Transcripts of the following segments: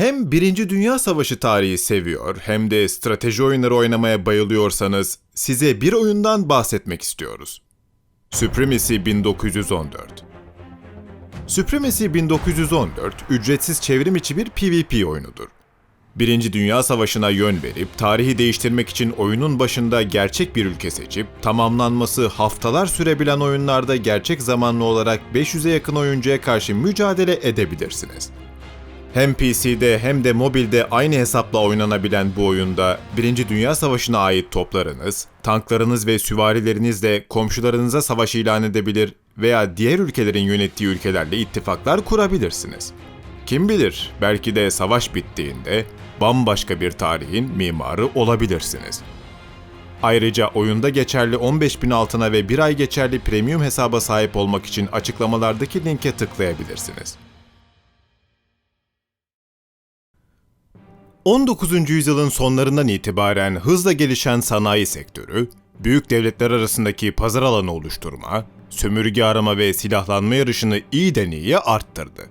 Hem Birinci Dünya Savaşı tarihi seviyor hem de strateji oyunları oynamaya bayılıyorsanız size bir oyundan bahsetmek istiyoruz. Supremacy 1914 Supremacy 1914 ücretsiz çevrim içi bir PvP oyunudur. Birinci Dünya Savaşı'na yön verip tarihi değiştirmek için oyunun başında gerçek bir ülke seçip tamamlanması haftalar sürebilen oyunlarda gerçek zamanlı olarak 500'e yakın oyuncuya karşı mücadele edebilirsiniz. Hem PC'de hem de mobilde aynı hesapla oynanabilen bu oyunda Birinci Dünya Savaşı'na ait toplarınız, tanklarınız ve süvarilerinizle komşularınıza savaş ilan edebilir veya diğer ülkelerin yönettiği ülkelerle ittifaklar kurabilirsiniz. Kim bilir, belki de savaş bittiğinde bambaşka bir tarihin mimarı olabilirsiniz. Ayrıca oyunda geçerli 15.000 altına ve bir ay geçerli premium hesaba sahip olmak için açıklamalardaki linke tıklayabilirsiniz. 19. yüzyılın sonlarından itibaren hızla gelişen sanayi sektörü, büyük devletler arasındaki pazar alanı oluşturma, sömürge arama ve silahlanma yarışını iyiden iyiye arttırdı.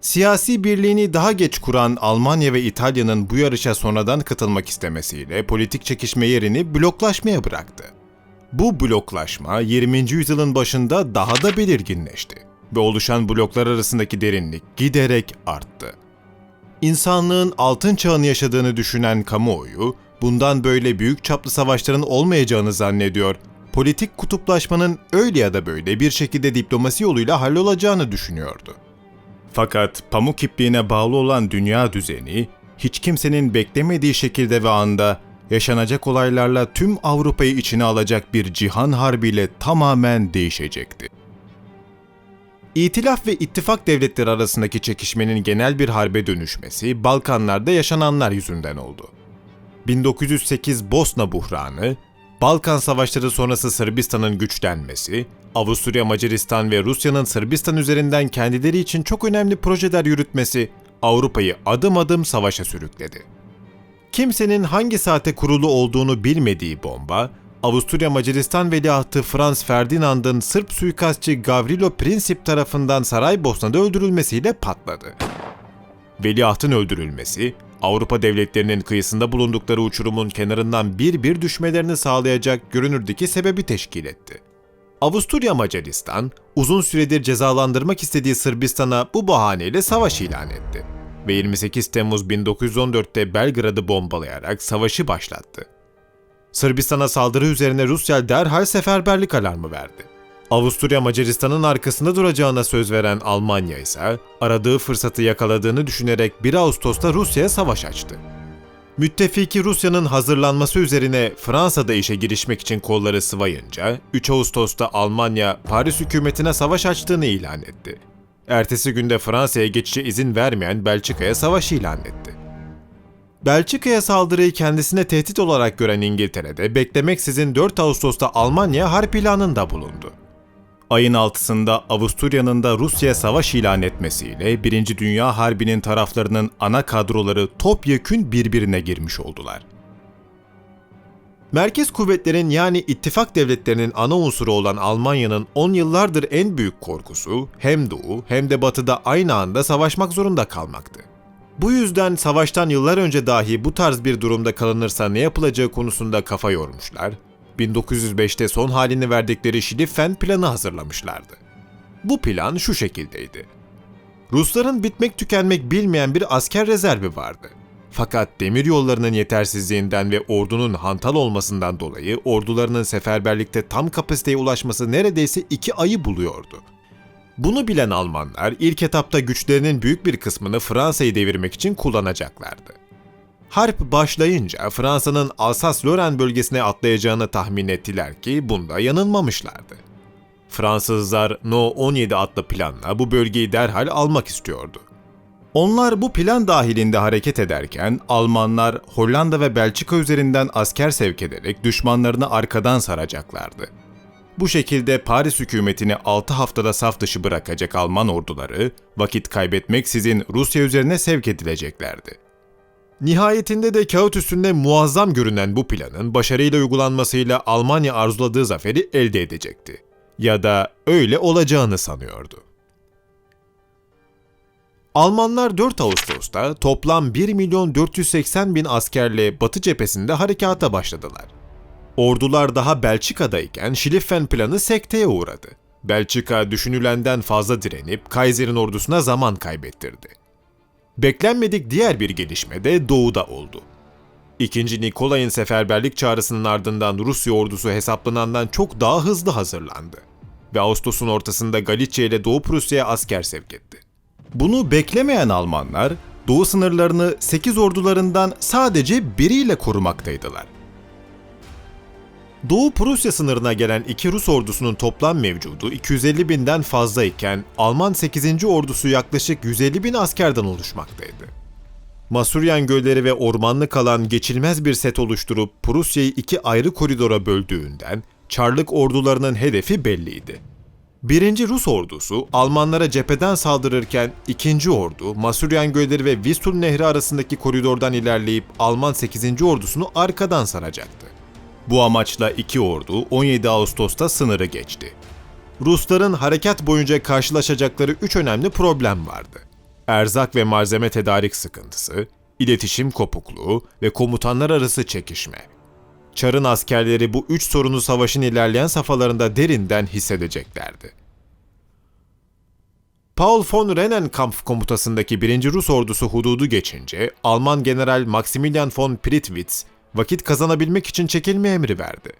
Siyasi birliğini daha geç kuran Almanya ve İtalya'nın bu yarışa sonradan katılmak istemesiyle politik çekişme yerini bloklaşmaya bıraktı. Bu bloklaşma 20. yüzyılın başında daha da belirginleşti ve oluşan bloklar arasındaki derinlik giderek arttı. İnsanlığın altın çağını yaşadığını düşünen kamuoyu, bundan böyle büyük çaplı savaşların olmayacağını zannediyor, politik kutuplaşmanın öyle ya da böyle bir şekilde diplomasi yoluyla hallolacağını düşünüyordu. Fakat pamuk ipliğine bağlı olan dünya düzeni, hiç kimsenin beklemediği şekilde ve anda yaşanacak olaylarla tüm Avrupa'yı içine alacak bir cihan harbiyle tamamen değişecekti. İtilaf ve ittifak devletleri arasındaki çekişmenin genel bir harbe dönüşmesi Balkanlarda yaşananlar yüzünden oldu. 1908 Bosna buhranı, Balkan Savaşları sonrası Sırbistan'ın güçlenmesi, Avusturya, Macaristan ve Rusya'nın Sırbistan üzerinden kendileri için çok önemli projeler yürütmesi Avrupa'yı adım adım savaşa sürükledi. Kimsenin hangi saate kurulu olduğunu bilmediği bomba, Avusturya Macaristan veliahtı Franz Ferdinand'ın Sırp suikastçı Gavrilo Princip tarafından Saraybosna'da öldürülmesiyle patladı. Veliahtın öldürülmesi, Avrupa devletlerinin kıyısında bulundukları uçurumun kenarından bir bir düşmelerini sağlayacak görünürdeki sebebi teşkil etti. Avusturya Macaristan, uzun süredir cezalandırmak istediği Sırbistan'a bu bahaneyle savaş ilan etti ve 28 Temmuz 1914'te Belgrad'ı bombalayarak savaşı başlattı. Sırbistan'a saldırı üzerine Rusya derhal seferberlik alarmı verdi. Avusturya Macaristan'ın arkasında duracağına söz veren Almanya ise aradığı fırsatı yakaladığını düşünerek 1 Ağustos'ta Rusya'ya savaş açtı. Müttefiki Rusya'nın hazırlanması üzerine Fransa'da işe girişmek için kolları sıvayınca 3 Ağustos'ta Almanya Paris hükümetine savaş açtığını ilan etti. Ertesi günde Fransa'ya geçişe izin vermeyen Belçika'ya savaş ilan etti. Belçika'ya saldırıyı kendisine tehdit olarak gören İngiltere'de beklemeksizin 4 Ağustos'ta Almanya harp ilanında bulundu. Ayın 6'sında Avusturya'nın da Rusya'ya savaş ilan etmesiyle 1. Dünya Harbi'nin taraflarının ana kadroları topyekün birbirine girmiş oldular. Merkez kuvvetlerin yani ittifak devletlerinin ana unsuru olan Almanya'nın 10 yıllardır en büyük korkusu hem doğu hem de batıda aynı anda savaşmak zorunda kalmaktı. Bu yüzden savaştan yıllar önce dahi bu tarz bir durumda kalınırsa ne yapılacağı konusunda kafa yormuşlar, 1905'te son halini verdikleri Schlieffen planı hazırlamışlardı. Bu plan şu şekildeydi. Rusların bitmek tükenmek bilmeyen bir asker rezervi vardı. Fakat demir yollarının yetersizliğinden ve ordunun hantal olmasından dolayı ordularının seferberlikte tam kapasiteye ulaşması neredeyse iki ayı buluyordu. Bunu bilen Almanlar ilk etapta güçlerinin büyük bir kısmını Fransa'yı devirmek için kullanacaklardı. Harp başlayınca Fransa'nın Alsas-Lorraine bölgesine atlayacağını tahmin ettiler ki bunda yanılmamışlardı. Fransızlar No 17 adlı planla bu bölgeyi derhal almak istiyordu. Onlar bu plan dahilinde hareket ederken Almanlar Hollanda ve Belçika üzerinden asker sevk ederek düşmanlarını arkadan saracaklardı. Bu şekilde Paris hükümetini 6 haftada saf dışı bırakacak Alman orduları vakit kaybetmeksizin Rusya üzerine sevk edileceklerdi. Nihayetinde de kağıt üstünde muazzam görünen bu planın başarıyla uygulanmasıyla Almanya arzuladığı zaferi elde edecekti. Ya da öyle olacağını sanıyordu. Almanlar 4 Ağustos'ta toplam 1 milyon 480 bin askerle Batı cephesinde harekata başladılar. Ordular daha Belçika'dayken Schlieffen planı sekteye uğradı. Belçika düşünülenden fazla direnip Kaiser'in ordusuna zaman kaybettirdi. Beklenmedik diğer bir gelişme de doğuda oldu. İkinci Nikolay'ın seferberlik çağrısının ardından Rusya ordusu hesaplanandan çok daha hızlı hazırlandı ve Ağustos'un ortasında Galicia ile Doğu Prusya'ya asker sevk etti. Bunu beklemeyen Almanlar, doğu sınırlarını 8 ordularından sadece biriyle korumaktaydılar. Doğu Prusya sınırına gelen iki Rus ordusunun toplam mevcudu 250 binden fazlayken Alman 8. ordusu yaklaşık 150 bin askerden oluşmaktaydı. Masuryan gölleri ve ormanlık alan geçilmez bir set oluşturup Prusya'yı iki ayrı koridora böldüğünden Çarlık ordularının hedefi belliydi. Birinci Rus ordusu Almanlara cepheden saldırırken ikinci ordu Masuryan gölleri ve Vistul Nehri arasındaki koridordan ilerleyip Alman 8. ordusunu arkadan saracaktı. Bu amaçla iki ordu 17 Ağustos'ta sınırı geçti. Rusların harekat boyunca karşılaşacakları üç önemli problem vardı. Erzak ve malzeme tedarik sıkıntısı, iletişim kopukluğu ve komutanlar arası çekişme. Çar'ın askerleri bu üç sorunu savaşın ilerleyen safhalarında derinden hissedeceklerdi. Paul von Rennenkampf komutasındaki 1. Rus ordusu hududu geçince Alman General Maximilian von Prittwitz vakit kazanabilmek için çekilme emri verdi.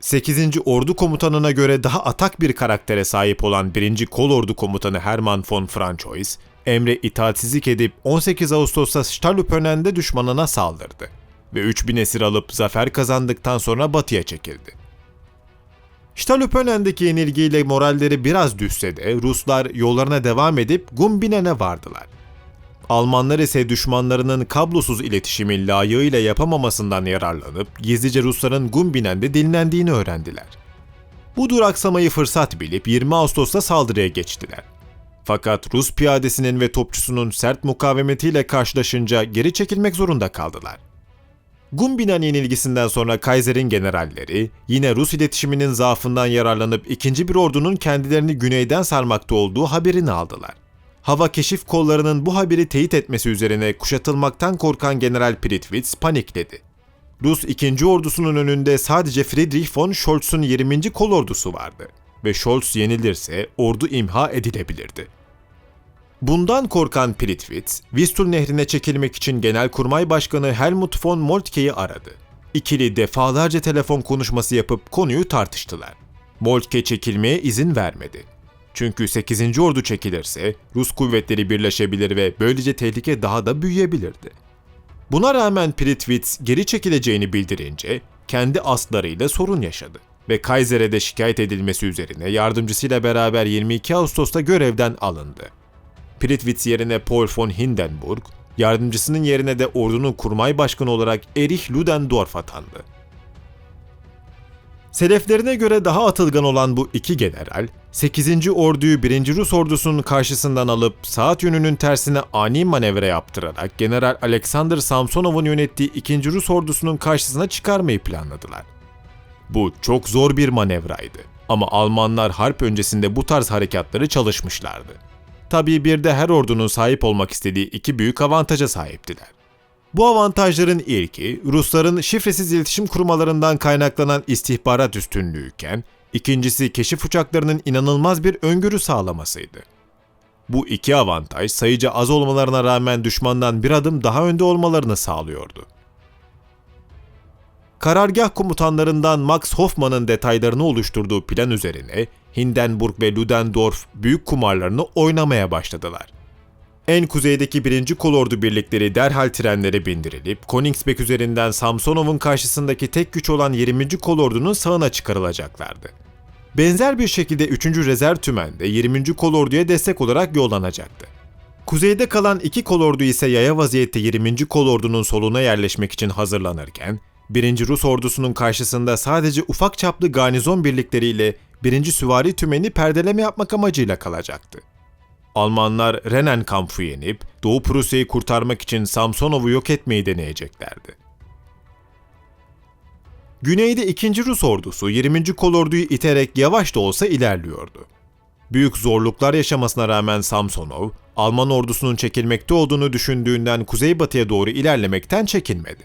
8. Ordu Komutanı'na göre daha atak bir karaktere sahip olan 1. Kolordu Komutanı Hermann von Franchois, emre itaatsizlik edip 18 Ağustos'ta Stallupönen'de düşmanına saldırdı ve 3000 esir alıp zafer kazandıktan sonra batıya çekildi. Stallupönen'deki yenilgiyle moralleri biraz düşse de Ruslar yollarına devam edip Gumbinen'e vardılar. Almanlar ise düşmanlarının kablosuz iletişimi layığıyla yapamamasından yararlanıp gizlice Rusların Gumbinen'de dinlendiğini öğrendiler. Bu duraksamayı fırsat bilip 20 Ağustos'ta saldırıya geçtiler. Fakat Rus piyadesinin ve topçusunun sert mukavemetiyle karşılaşınca geri çekilmek zorunda kaldılar. Gumbinen yenilgisinden sonra Kaiser'in generalleri yine Rus iletişiminin zaafından yararlanıp ikinci bir ordunun kendilerini güneyden sarmakta olduğu haberini aldılar. Hava keşif kollarının bu haberi teyit etmesi üzerine kuşatılmaktan korkan General Prittwitz panikledi. Rus ikinci ordusunun önünde sadece Friedrich von Scholz'un 20. kol ordusu vardı ve Scholz yenilirse ordu imha edilebilirdi. Bundan korkan Prittwitz, Vistul nehrine çekilmek için Genelkurmay Başkanı Helmut von Moltke'yi aradı. İkili defalarca telefon konuşması yapıp konuyu tartıştılar. Moltke çekilmeye izin vermedi. Çünkü 8. ordu çekilirse Rus kuvvetleri birleşebilir ve böylece tehlike daha da büyüyebilirdi. Buna rağmen Prittwitz geri çekileceğini bildirince kendi aslarıyla sorun yaşadı ve Kaiser'e de şikayet edilmesi üzerine yardımcısıyla beraber 22 Ağustos'ta görevden alındı. Prittwitz yerine Paul von Hindenburg, yardımcısının yerine de ordunun kurmay başkanı olarak Erich Ludendorff atandı. Seleflerine göre daha atılgan olan bu iki general, 8. orduyu 1. Rus ordusunun karşısından alıp saat yönünün tersine ani manevra yaptırarak General Alexander Samsonov'un yönettiği 2. Rus ordusunun karşısına çıkarmayı planladılar. Bu çok zor bir manevraydı ama Almanlar harp öncesinde bu tarz harekatları çalışmışlardı. Tabii bir de her ordunun sahip olmak istediği iki büyük avantaja sahiptiler. Bu avantajların ilki Rusların şifresiz iletişim kurmalarından kaynaklanan istihbarat üstünlüğüken, ikincisi keşif uçaklarının inanılmaz bir öngörü sağlamasıydı. Bu iki avantaj sayıca az olmalarına rağmen düşmandan bir adım daha önde olmalarını sağlıyordu. Karargah komutanlarından Max Hoffman'ın detaylarını oluşturduğu plan üzerine Hindenburg ve Ludendorff büyük kumarlarını oynamaya başladılar. En kuzeydeki 1. Kolordu birlikleri derhal trenlere bindirilip Königsberg üzerinden Samsonov'un karşısındaki tek güç olan 20. Kolordu'nun sağına çıkarılacaklardı. Benzer bir şekilde 3. Rezerv Tümen de 20. Kolordu'ya destek olarak yollanacaktı. Kuzeyde kalan iki kolordu ise yaya vaziyette 20. kolordunun soluna yerleşmek için hazırlanırken, 1. Rus ordusunun karşısında sadece ufak çaplı garnizon birlikleriyle 1. Süvari Tümeni perdeleme yapmak amacıyla kalacaktı. Almanlar Rennenkampf'ı yenip Doğu Prusya'yı kurtarmak için Samsonov'u yok etmeyi deneyeceklerdi. Güneyde 2. Rus ordusu 20. kolorduyu iterek yavaş da olsa ilerliyordu. Büyük zorluklar yaşamasına rağmen Samsonov, Alman ordusunun çekilmekte olduğunu düşündüğünden kuzeybatıya doğru ilerlemekten çekinmedi.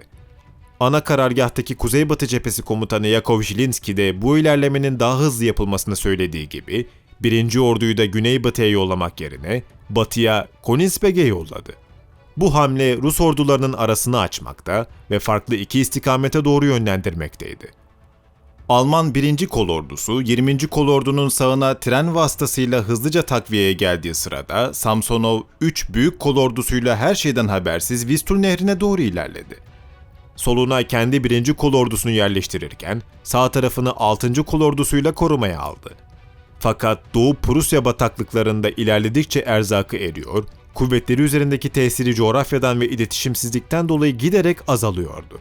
Ana karargahtaki Kuzeybatı Cephesi Komutanı Yakov Jilinski de bu ilerlemenin daha hızlı yapılmasını söylediği gibi, birinci orduyu da güneybatıya yollamak yerine batıya Konigsberg'e yolladı. Bu hamle Rus ordularının arasını açmakta ve farklı iki istikamete doğru yönlendirmekteydi. Alman 1. Kolordusu 20. Kolordu'nun sağına tren vasıtasıyla hızlıca takviyeye geldiği sırada Samsonov 3 büyük kolordusuyla her şeyden habersiz Vistul Nehri'ne doğru ilerledi. Soluna kendi 1. kolordusunu yerleştirirken sağ tarafını 6. kolordusuyla korumaya aldı. Fakat Doğu Prusya bataklıklarında ilerledikçe erzakı eriyor, kuvvetleri üzerindeki tesiri coğrafyadan ve iletişimsizlikten dolayı giderek azalıyordu.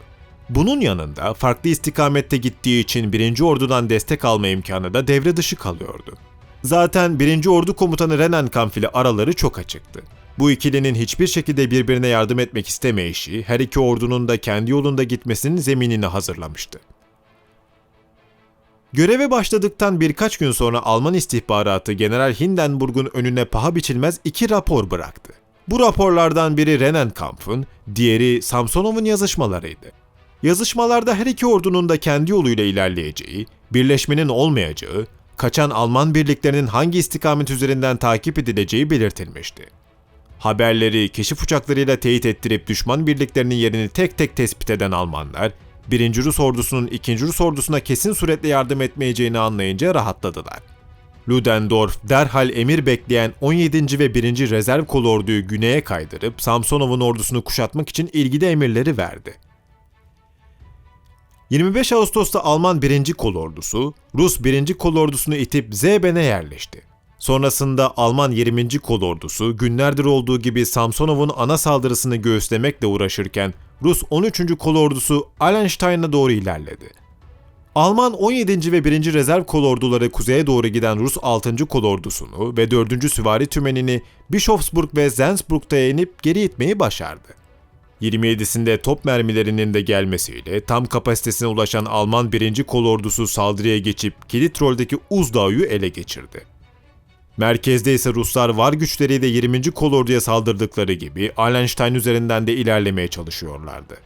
Bunun yanında farklı istikamette gittiği için 1. Ordu'dan destek alma imkanı da devre dışı kalıyordu. Zaten 1. Ordu Komutanı Rennenkampf ile araları çok açıktı. Bu ikilinin hiçbir şekilde birbirine yardım etmek istemeyişi her iki ordunun da kendi yolunda gitmesinin zeminini hazırlamıştı. Göreve başladıktan birkaç gün sonra Alman istihbaratı General Hindenburg'un önüne paha biçilmez iki rapor bıraktı. Bu raporlardan biri Rennenkampf'ın, diğeri Samsonov'un yazışmalarıydı. Yazışmalarda her iki ordunun da kendi yoluyla ilerleyeceği, birleşmenin olmayacağı, kaçan Alman birliklerinin hangi istikamet üzerinden takip edileceği belirtilmişti. Haberleri keşif uçaklarıyla teyit ettirip düşman birliklerinin yerini tek tek tespit eden Almanlar, 1. Rus ordusunun 2. Rus ordusuna kesin suretle yardım etmeyeceğini anlayınca rahatladılar. Ludendorff derhal emir bekleyen 17. ve 1. Rezerv Kolordu'yu güneye kaydırıp Samsonov'un ordusunu kuşatmak için ilgili emirleri verdi. 25 Ağustos'ta Alman 1. Kolordusu, Rus 1. Kolordusunu itip Zeben'e yerleşti. Sonrasında Alman 20. Kolordusu günlerdir olduğu gibi Samsonov'un ana saldırısını göğüslemekle uğraşırken Rus 13. Kolordusu Allenstein'a doğru ilerledi. Alman 17. ve 1. Rezerv Kolorduları kuzeye doğru giden Rus 6. Kolordusunu ve 4. Süvari Tümenini Bischofsburg ve Zensbruck'ta inip geri itmeyi başardı. 27'sinde top mermilerinin de gelmesiyle tam kapasitesine ulaşan Alman 1. Kolordusu saldırıya geçip Kilitrol'deki Uzdağ'ı ele geçirdi. Merkezde ise Ruslar var güçleriyle 20. kolorduya saldırdıkları gibi Allenstein üzerinden de ilerlemeye çalışıyorlardı.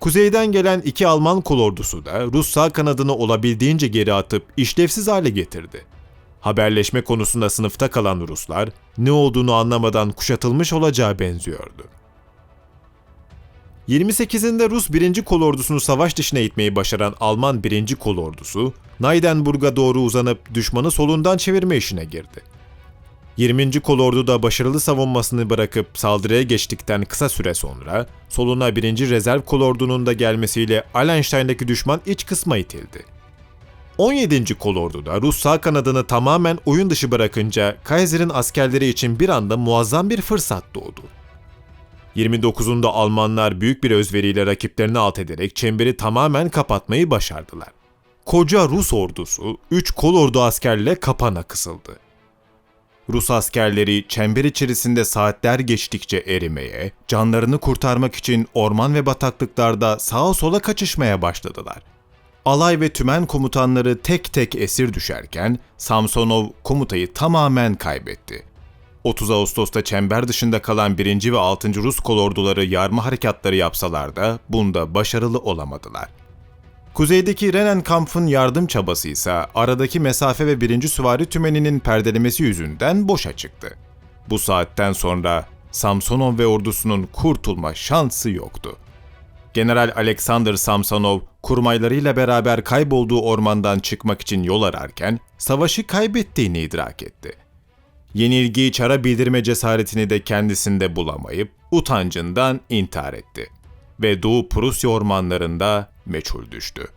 Kuzeyden gelen iki Alman kolordusu da Rus sağ kanadını olabildiğince geri atıp işlevsiz hale getirdi. Haberleşme konusunda sınıfta kalan Ruslar ne olduğunu anlamadan kuşatılmış olacağı benziyordu. 28'inde Rus 1. kolordusunu savaş dışına itmeyi başaran Alman 1. kolordusu, Neidenburg'a doğru uzanıp düşmanı solundan çevirme işine girdi. 20. kolordu da başarılı savunmasını bırakıp saldırıya geçtikten kısa süre sonra soluna 1. rezerv kolordunun da gelmesiyle Allenstein'deki düşman iç kısma itildi. 17. kolordu da Rus sağ kanadını tamamen oyun dışı bırakınca Kaiser'in askerleri için bir anda muazzam bir fırsat doğdu. 29'unda Almanlar büyük bir özveriyle rakiplerini alt ederek çemberi tamamen kapatmayı başardılar. Koca Rus ordusu 3 kolordu askerle kapana kısıldı. Rus askerleri çember içerisinde saatler geçtikçe erimeye, canlarını kurtarmak için orman ve bataklıklarda sağa sola kaçışmaya başladılar. Alay ve tümen komutanları tek tek esir düşerken Samsonov komutayı tamamen kaybetti. 30 Ağustos'ta çember dışında kalan 1. ve 6. Rus kolorduları yarma harekatları yapsalar da bunda başarılı olamadılar. Kuzeydeki Rennenkampf'ın yardım çabası ise aradaki mesafe ve 1. Süvari Tümeni'nin perdelemesi yüzünden boşa çıktı. Bu saatten sonra Samsonov ve ordusunun kurtulma şansı yoktu. General Alexander Samsonov kurmaylarıyla beraber kaybolduğu ormandan çıkmak için yol ararken savaşı kaybettiğini idrak etti. Yenilgiyi çara bildirme cesaretini de kendisinde bulamayıp utancından intihar etti ve Doğu Prusya ormanlarında meçhul düştü.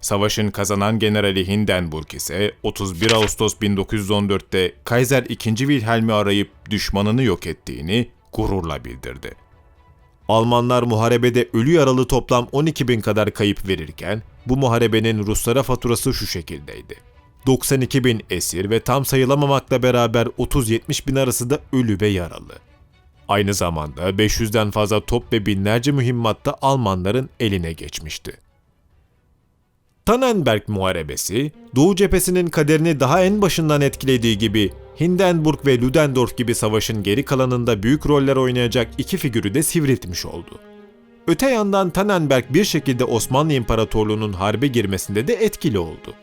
Savaşın kazanan generali Hindenburg ise 31 Ağustos 1914'te Kaiser II. Wilhelm'i arayıp düşmanını yok ettiğini gururla bildirdi. Almanlar muharebede ölü yaralı toplam 12 bin kadar kayıp verirken bu muharebenin Ruslara faturası şu şekildeydi. 92 bin esir ve tam sayılamamakla beraber 30-70 bin arası da ölü ve yaralı. Aynı zamanda 500'den fazla top ve binlerce mühimmat da Almanların eline geçmişti. Tannenberg Muharebesi, Doğu cephesinin kaderini daha en başından etkilediği gibi Hindenburg ve Ludendorff gibi savaşın geri kalanında büyük roller oynayacak iki figürü de sivriltmiş oldu. Öte yandan Tannenberg bir şekilde Osmanlı İmparatorluğu'nun harbe girmesinde de etkili oldu.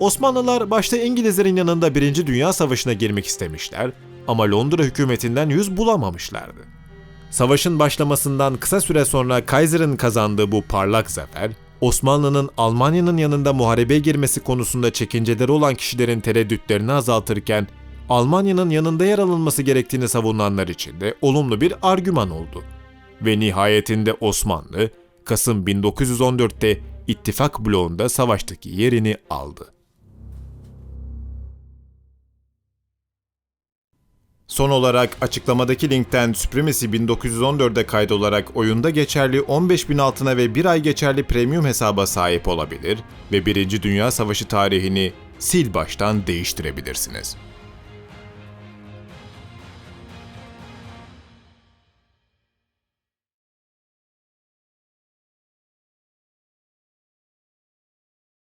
Osmanlılar başta İngilizlerin yanında Birinci Dünya Savaşı'na girmek istemişler ama Londra hükümetinden yüz bulamamışlardı. Savaşın başlamasından kısa süre sonra Kaiser'ın kazandığı bu parlak zafer, Osmanlı'nın Almanya'nın yanında muharebeye girmesi konusunda çekinceleri olan kişilerin tereddütlerini azaltırken, Almanya'nın yanında yer alınması gerektiğini savunanlar için de olumlu bir argüman oldu. Ve nihayetinde Osmanlı, Kasım 1914'te ittifak bloğunda savaştaki yerini aldı. Son olarak açıklamadaki linkten Supremacy 1914'e kaydolarak oyunda geçerli 15.000 altına ve bir ay geçerli premium hesaba sahip olabilir ve 1. Dünya Savaşı tarihini sil baştan değiştirebilirsiniz.